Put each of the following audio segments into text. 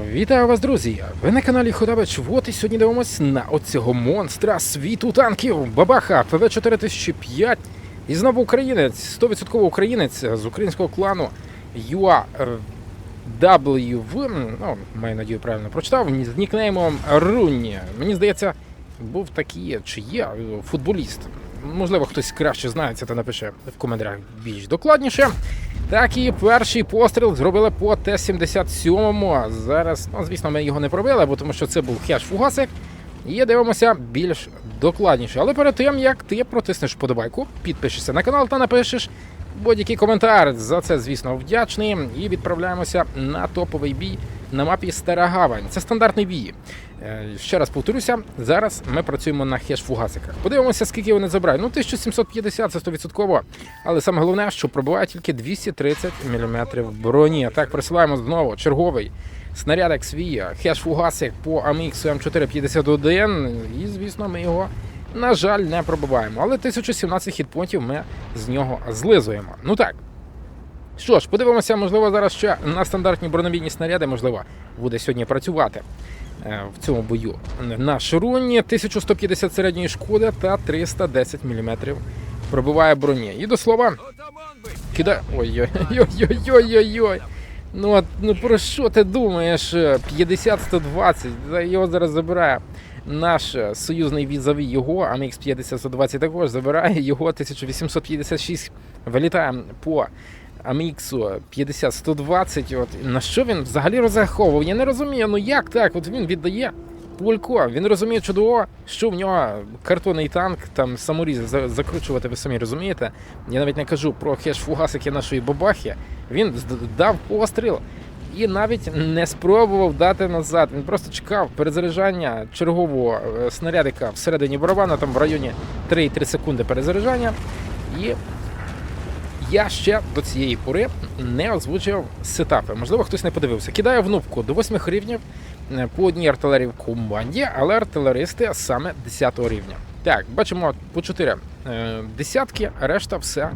Вітаю вас, друзі! Ви на каналі Ходавич. Вот і сьогодні дивимось на оцього монстра світу танків Бабаха ПВ 4005. І знову українець, 100% українець з українського клану UAW. Ну, маю надію, правильно прочитав. З нікнеймом Рунні. Мені здається, був такий чи є футболіст. Можливо, хтось краще знається, то напише в коментарях більш докладніше. Так і перший постріл зробили по Т-77. Зараз, ну, звісно, ми його не пробили, бо тому що це був хеш фугасик. І дивимося більш докладніше. Але перед тим, як ти протиснеш подобайку, підпишешся на канал та напишеш будь-який коментар. За це, звісно, вдячний. І відправляємося на топовий бій на мапі Стара Гавань. Це стандартний бій. Е, Ще раз повторюся, зараз ми працюємо на хеш-фугасиках. Подивимося, скільки вони забирають. Ну, 1750 це 100%. Але саме головне, що пробуває тільки 230 мм броні. Так, присилаємо знову черговий снарядик свій хеш-фугасик по AMX М451. І, звісно, ми його. На жаль, не пробиваємо, але 1017 хітпонтів ми з нього злизуємо. Ну так. Що ж, подивимося, можливо, зараз ще на стандартні бронебійні снаряди, можливо, буде сьогодні працювати е, в цьому бою. На шаруні 1150 середньої шкоди та 310 мм пробиває броні. І до слова, кидає. Ой-ой-ой-ой-ой-ой. Ну, ну про що ти думаєш? 50-120, його зараз забирає наш союзний візовий його, AMX 50-120 також забирає його 1856 вилітає по AMX 50-120. От на що він взагалі розраховував? Я не розумію, ну як так? От він віддає пулько. Він розуміє чудово, що в нього картонний танк, там саморіз закручувати, ви самі розумієте. Я навіть не кажу про хеш-фугасики нашої бабахи. Він дав постріл. І навіть не спробував дати назад. Він просто чекав перезаряджання чергового е, снарядика всередині барабана, там в районі 3-3 секунди перезаряджання. І я ще до цієї пори не озвучив сетапи. Можливо, хтось не подивився. Кидаю в до 8 рівнів е, по одній артилерії в команді, але артилеристи саме 10 рівня. Так, бачимо по 4 е, десятки, решта все.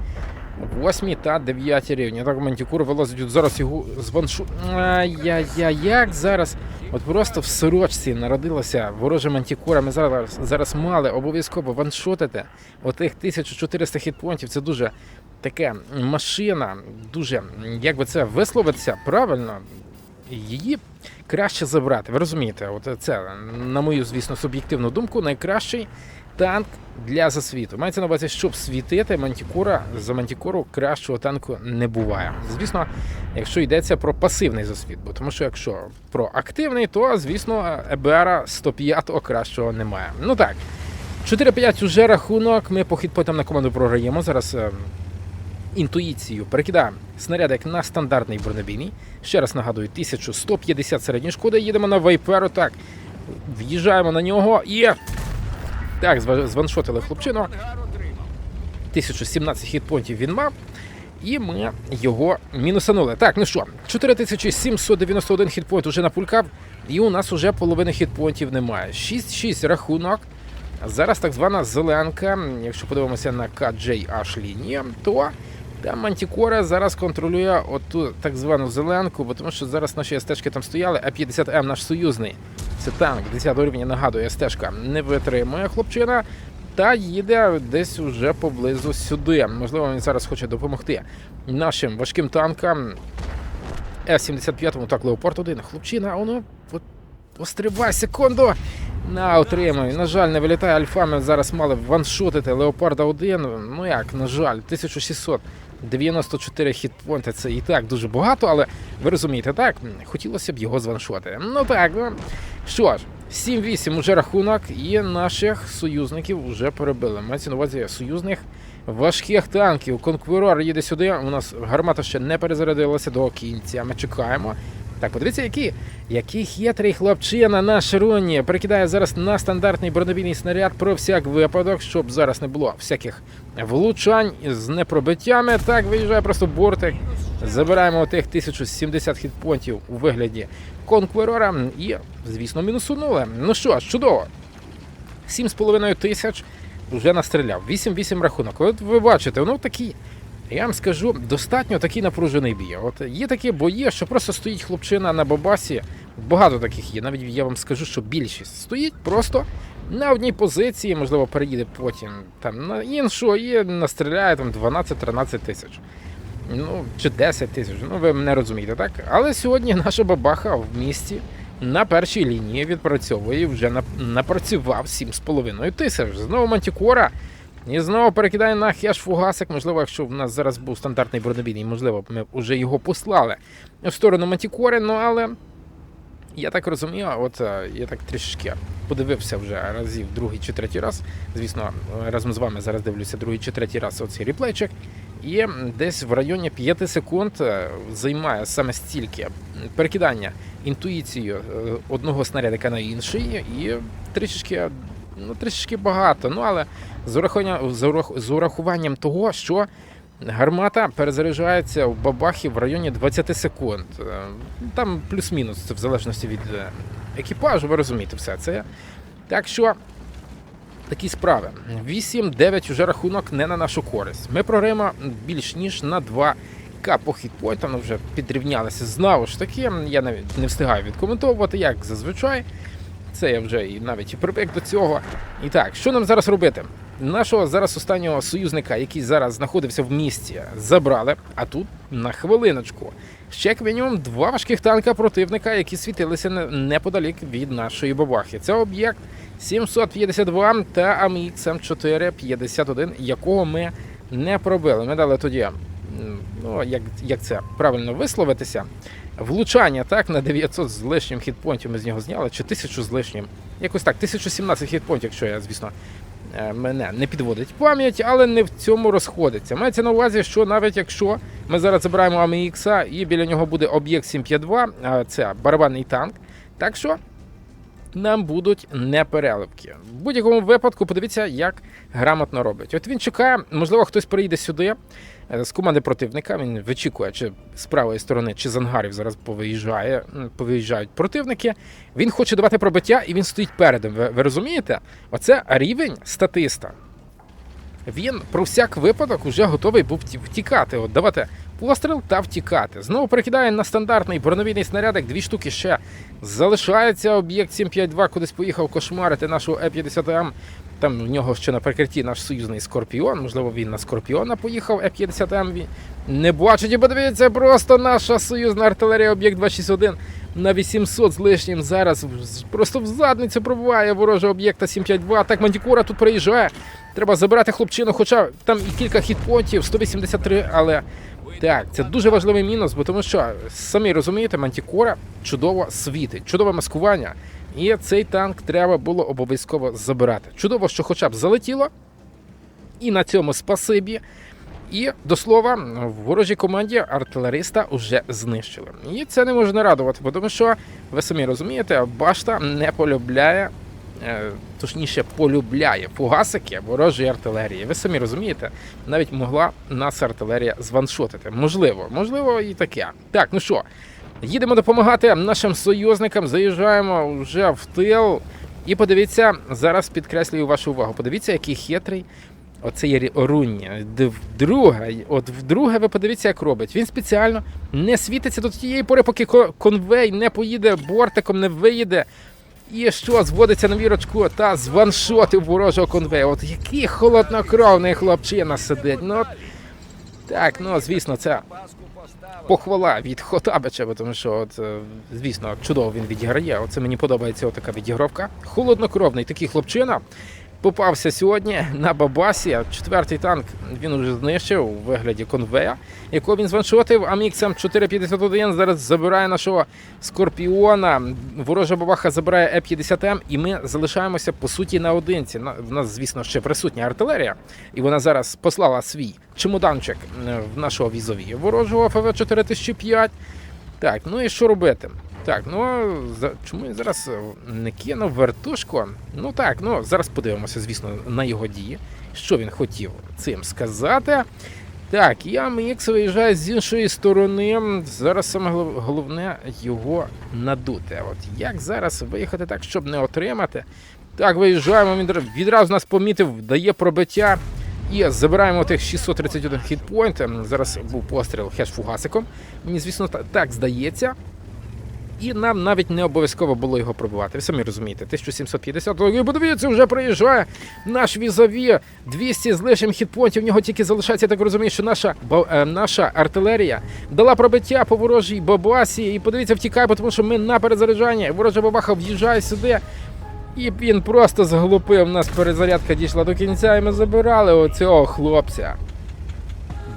8 та 9 рівні. Так, мантікур вилазить зараз його з ваншу. Ай-яй-яй, як зараз. От просто в сорочці народилася ворожа мантікура. Ми зараз, зараз мали обов'язково ваншотити отих 1400 хітпонтів. Це дуже таке машина, дуже, як би це висловитися правильно, її краще забрати. Ви розумієте, от це, на мою, звісно, суб'єктивну думку, найкращий танк для засвіту. Мається на увазі, щоб світити мантікура за мантікуру кращого танку не буває. Звісно, якщо йдеться про пасивний засвіт, бо тому що якщо про активний, то звісно ЕБР 105 кращого немає. Ну так. 4-5 уже рахунок. Ми по хітпотам на команду програємо. Зараз е, інтуїцію перекидаємо снарядик на стандартний бронебійний. Ще раз нагадую, 1150 середньої шкоди. Їдемо на вайперу. Так, в'їжджаємо на нього і. Так, званшотили хлопчину. 1017 хітпонтів він мав. І ми його мінусанули. Так, ну що, 4791 хітпойнт уже напулькав, і у нас уже половини хітпойнтів немає. 6-6 рахунок. Зараз так звана зеленка. Якщо подивимося на KJH лінії, то там Мантікора зараз контролює оту так звану зеленку, бо тому що зараз наші стежки там стояли, а 50М наш союзний. Це танк 10 рівня, нагадує, стежка не витримує хлопчина. Та їде десь уже поблизу сюди. Можливо, він зараз хоче допомогти нашим важким танкам. С-75, так, Леопард 1. Хлопчина, а воно от, пострибай секунду. На, отримай. На жаль, не вилітає альфа. Ми зараз мали ваншотити Леопарда 1. Ну як, на жаль, 1694 хітпонти. Це і так дуже багато, але ви розумієте, так? Хотілося б його званшувати. Ну так, ну. Що ж, 7-8 уже рахунок, і наших союзників вже перебили. Мається на увазі союзних важких танків. Конкурор їде сюди. У нас гармата ще не перезарядилася до кінця. Ми чекаємо. Так, подивіться, який, який хитрий хлопчина на шароні. Прикидає зараз на стандартний бронебійний снаряд про всяк випадок, щоб зараз не було всяких влучань з непробиттями. Так, виїжджає просто бортик. Забираємо тих 1070 хітпонтів у вигляді конкурора і, звісно, мінусунули. Ну що чудово. 7,5 тисяч вже настріляв. 8-8 рахунок. От ви бачите, воно такий, я вам скажу, достатньо такий напружений бій. От є такі бої, що просто стоїть хлопчина на бабасі, Багато таких є. Навіть я вам скажу, що більшість стоїть просто на одній позиції, можливо, переїде потім там на іншу і настріляє там 12-13 тисяч. Ну, чи 10 тисяч, ну ви мене розумієте, так? Але сьогодні наша бабаха в місті на першій лінії відпрацьовує вже напрацював 7,5 тисяч. Знову мантікора. І знову перекидає на хеш фугасик. Можливо, якщо в нас зараз був стандартний бронебійний, можливо, ми вже його послали в сторону мантікори, ну але я так розумію, от е, я так трішки подивився вже разів другий чи третій раз. Звісно, разом з вами зараз дивлюся другий чи третій раз оцей реплейчик. І десь в районі 5 секунд е, займає саме стільки перекидання інтуїцією е, одного снарядика на інший, і трішечки, ну, трішечки багато. Ну але з урахуванням, з урахуванням того, що гармата перезаряджається в бабахі в районі 20 секунд. Е, Там плюс-мінус, це в залежності від е, екіпажу, ви розумієте все це. Так що такі справи. 8-9 уже рахунок не на нашу користь. Ми програємо більш ніж на 2 к по хітпойнтам, ну, вже підрівнялися знову ж таки. Я навіть не встигаю відкоментовувати, як зазвичай. Це я вже і навіть і привик до цього. І так, що нам зараз робити? Нашого зараз останнього союзника, який зараз знаходився в місті, забрали. А тут на хвилиночку. Ще як мінімум два важких танка противника, які світилися неподалік від нашої бабахи. Це об'єкт 752 та AMX 451 якого ми не пробили. Ми дали тоді, ну як, як це правильно висловитися, влучання так на 900 з лишнім хітпонтів ми з нього зняли, чи 1000 з лишнім. Якось так, 1017 хітпонтів, якщо я, звісно, е, мене не підводить пам'ять, але не в цьому розходиться. Мається на увазі, що навіть якщо ми зараз забираємо AMX і біля нього буде об'єкт 752, а це барабанний танк. Так що нам будуть неперелипки. В будь-якому випадку подивіться, як грамотно робить. От він чекає, можливо, хтось приїде сюди е, з команди противника. Він вичікує, чи з правої сторони, чи з ангарів зараз повиїжджає, повиїжджають противники. Він хоче давати пробиття, і він стоїть передом. Ви, ви розумієте? Оце рівень статиста. Він про всяк випадок вже готовий був втікати. От давати постріл та втікати. Знову перекидає на стандартний броневійний снарядик. Дві штуки ще залишається. Об'єкт 752 кудись поїхав кошмарити нашого Е-50М. Там в нього ще на прикритті наш союзний Скорпіон. Можливо, він на Скорпіона поїхав. Е-50М не бачить. І подивіться, просто наша союзна артилерія об'єкт 261 на 800 з лишнім зараз просто в задницю пробиває ворожого об'єкта 752. Так Мантікора тут приїжджає. Треба забирати хлопчину, хоча там і кілька хітпонтів, 183, але так, це дуже важливий мінус, бо тому що самі розумієте, Мантікора чудово світить, чудове маскування. І цей танк треба було обов'язково забирати. Чудово, що хоча б залетіло. І на цьому спасибі. І до слова, в ворожій команді артилериста вже знищили. І це не може не радувати, тому що ви самі розумієте, башта не полюбляє, е, точніше, полюбляє фугасики ворожої артилерії. Ви самі розумієте, навіть могла нас артилерія званшотити. Можливо, можливо, і таке. Так, ну що, їдемо допомагати нашим союзникам. Заїжджаємо вже в тил. І подивіться, зараз підкреслюю вашу увагу. Подивіться, який хитрий Оце є руння. Д- Вдруге, от вдруге ви подивіться, як робить. Він спеціально не світиться до тієї пори, поки конвей не поїде бортиком, не виїде. І що зводиться на вірочку та званшотив ворожого конвея. От який холоднокровний хлопчина сидить. Ну так, ну звісно, це похвала від Хотабича, тому що, от, е, звісно, чудово він відіграє. Оце мені подобається така відігровка. Холоднокровний такий хлопчина. Попався сьогодні на Бабасі. Четвертий танк він уже знищив у вигляді конвея, якого він званшотив. Аміксом 451 зараз забирає нашого Скорпіона. Ворожа бабаха забирає Е-50М, і ми залишаємося по суті наодинці. На- В нас, звісно, ще присутня артилерія, і вона зараз послала свій чемоданчик е, в нашого візові ворожого ФВ 4005. Так, ну і що робити? Так, ну за чому я зараз е, не кинув вертушку? Ну так, ну зараз подивимося, звісно, на його дії. Що він хотів цим сказати. Так, я МХ виїжджає з іншої сторони. Зараз саме головне його надути. От як зараз виїхати так, щоб не отримати? Так, виїжджаємо. Він відразу нас помітив, дає пробиття. І забираємо тих 631 хітпойнт. Зараз був постріл хеш фугасиком. Мені, звісно, так здається. І нам навіть не обов'язково було його пробувати. Ви самі розумієте, 1750 років. Подивіться, вже приїжджає наш візові. 200 з лишнім хітпонтів. В нього тільки залишається, так розумію, що наша, бо, е, наша артилерія дала пробиття по ворожій бабасі. І подивіться, втікає, тому що ми на перезаряджанні. Ворожа бабаха в'їжджає сюди. І він просто зглупив. У нас перезарядка дійшла до кінця, і ми забирали оцього хлопця.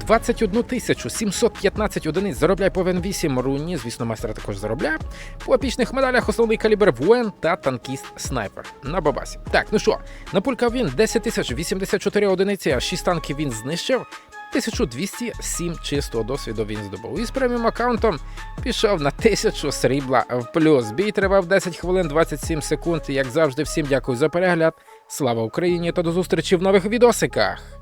21 тисячу 715 одиниць заробляє повен 8 руні. Звісно, майстер також заробляє. По епічних медалях основний калібр воїн та танкіст снайпер на бабасі. Так, ну що, напулькав він 10 тисяч 84 одиниці, а 6 танків він знищив. 1207 чистого досвіду він здобув. І з преміум аккаунтом пішов на 1000 срібла в плюс. Бій тривав 10 хвилин 27 секунд. Як завжди, всім дякую за перегляд. Слава Україні та до зустрічі в нових відосиках.